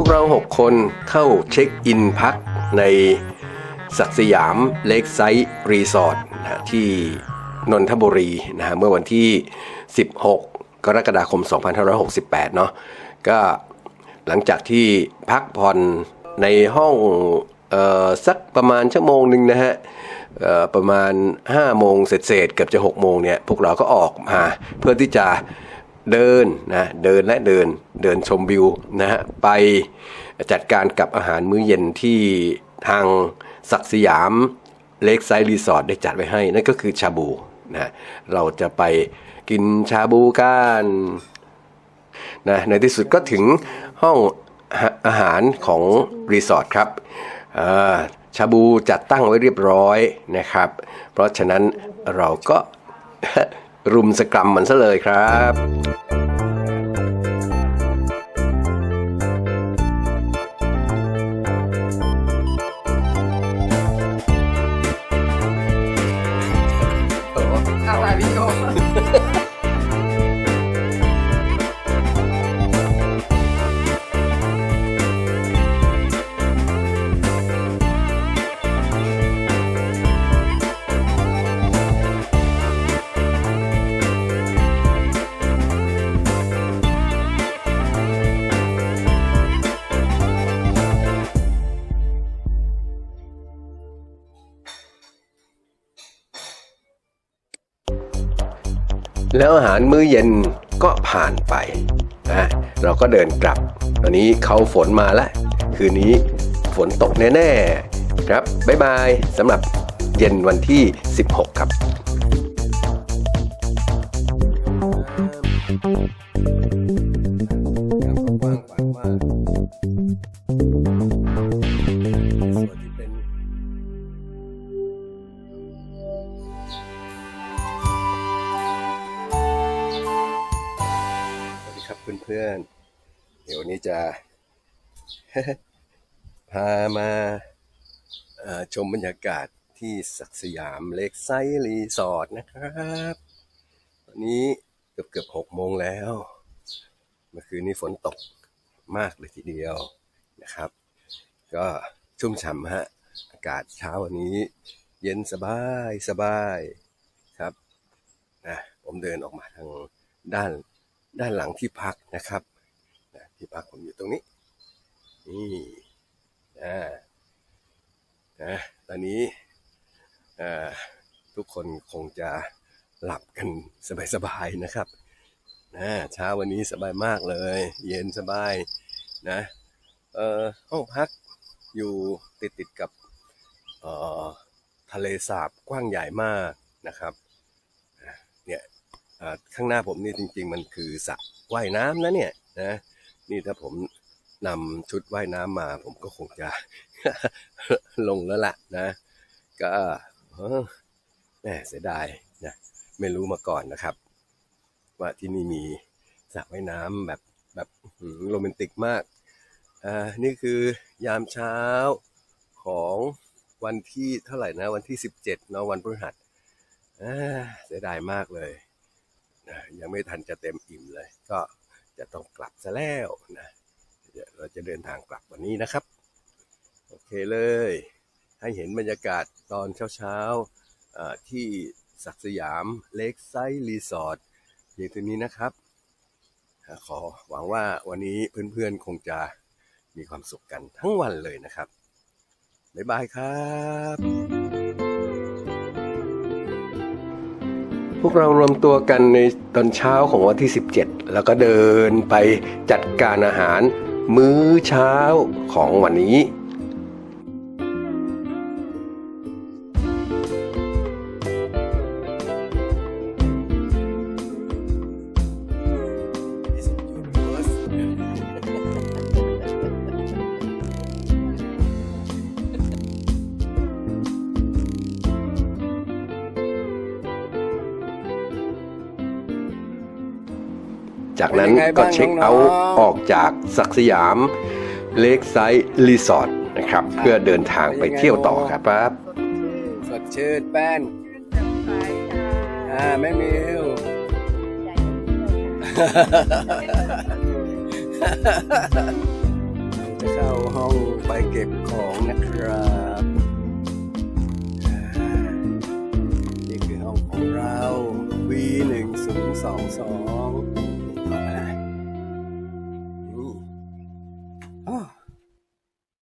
พวกเรา 6 คนเข้าเช็คอินพักในศักสยามเลกไซต์รีสอร์ทนะที่นนทบุรีนะฮะเมื่อวันที่ 16 กรกฎาคม 2568 เนาะก็หลังจากที่พักผ่อนในห้องออสักประมาณชั่วโมงหนึ่งนะฮะประมาณ 5 โมงเศษๆเกือบจะ 6 โมงเนี่ย พวกเราก็ออกมาเพื่อที่จะเดินนะเดินและเดิน เดินชมวิวนะฮะไปจัดการกับอาหารมื้อเย็นที่ทางศักสยามเลกไซด์รีสอร์ทได้จัดไว้ให้ นั่นก็คือชาบูนะเราจะไปกินชาบูกันนะในที่สุดก็ถึงห้องอาหารของรีสอร์ทครับาชาบูจัดตั้งไว้เรียบร้อยนะครับ เพราะฉะนั้นเราก็รุมสกรัมมันซะเลยครับ อะไรพี่โอ แล้วอาหารมื้อเย็นก็ผ่านไปนะเราก็เดินกลับ ตอนนี้เขาฝนมาแล้วคืนนี้ฝนตกแน่ ๆ ครับ บ๊ายบายสำหรับเย็นวันที่ 16 ครับ เพื่อนๆ เดี๋ยวนี้จะ พามาชมบรรยากาศที่ศักสยามเลกไซด์รีสอร์ทนะครับตอนนี้เกือบเกือบหกโมงแล้ว เมื่อคืนนี้ฝนตกมากเลยทีเดียวนะครับ ก็ชุ่มฉ่ำฮะ อากาศเช้าวันนี้ เย็นสบายสบายครับนะผมเดินออกมาทางด้าน ด้านหลังที่พักนะครับที่พักผมอยู่ตรงนี้ นี่นะนะตอนนี้ทุกคนคงจะหลับกันสบายๆนะครับนะเช้าวันนี้สบายมากเลย เย็นสบายนะเอ่อห้องพักอยู่ติดติดๆกับเอ่อทะเลสาบกว้างใหญ่มากนะครับเนี่ย ข้างหน้าผมนี่จริง ๆ มันคือสระว่ายน้ำนะเนี่ยนะนี่ถ้าผมนำชุดว่ายน้ำมา ผมก็คงจะลงแล้วล่ะนะ ก็แหมเสียดายนะไม่รู้มาก่อนนะครับ ว่าที่นี่มีสระว่ายน้ำแบบแบบโรแมนติกมากอ่านี่คือยามเช้าของวันที่เท่าไหร่นะ วันที่สิบเจ็ดเนาะวันพฤหัสเสียดายมากเลย นะยังไม่ทันจะเต็มอิ่มเลย ก็จะต้องกลับซะแล้วนะเราจะเดินทางกลับวันนี้นะครับ โอเคเลย ให้เห็นบรรยากาศตอนเช้าๆที่ศักดิ์สยามเลกไซด์รีสอร์ทเพียงเท่านี้นะครับ ขอหวังว่าวันนี้เพื่อนๆคงจะมีความสุขกันทั้งวันเลยนะครับ บ๊ายบายครับ พวกเรารวมตัวกันในตอนเช้าของวันที่ 17 แล้วก็เดินไปจัดการอาหารมื้อเช้าของวันนี้ จากนั้นเป็นยังไงก็บ้างเช็คน้องๆเอาท์ออกจากศักดิ์สยามเลกไซด์รีสอร์ทนะครับ เพื่อเดินทางไปเที่ยวต่อครับครับสดชื่นแป้นอ่าแม่มิวใเข้าห้องไปเก็บของนะครับอ่านี่คือห้องของเรา V 1 0 2 2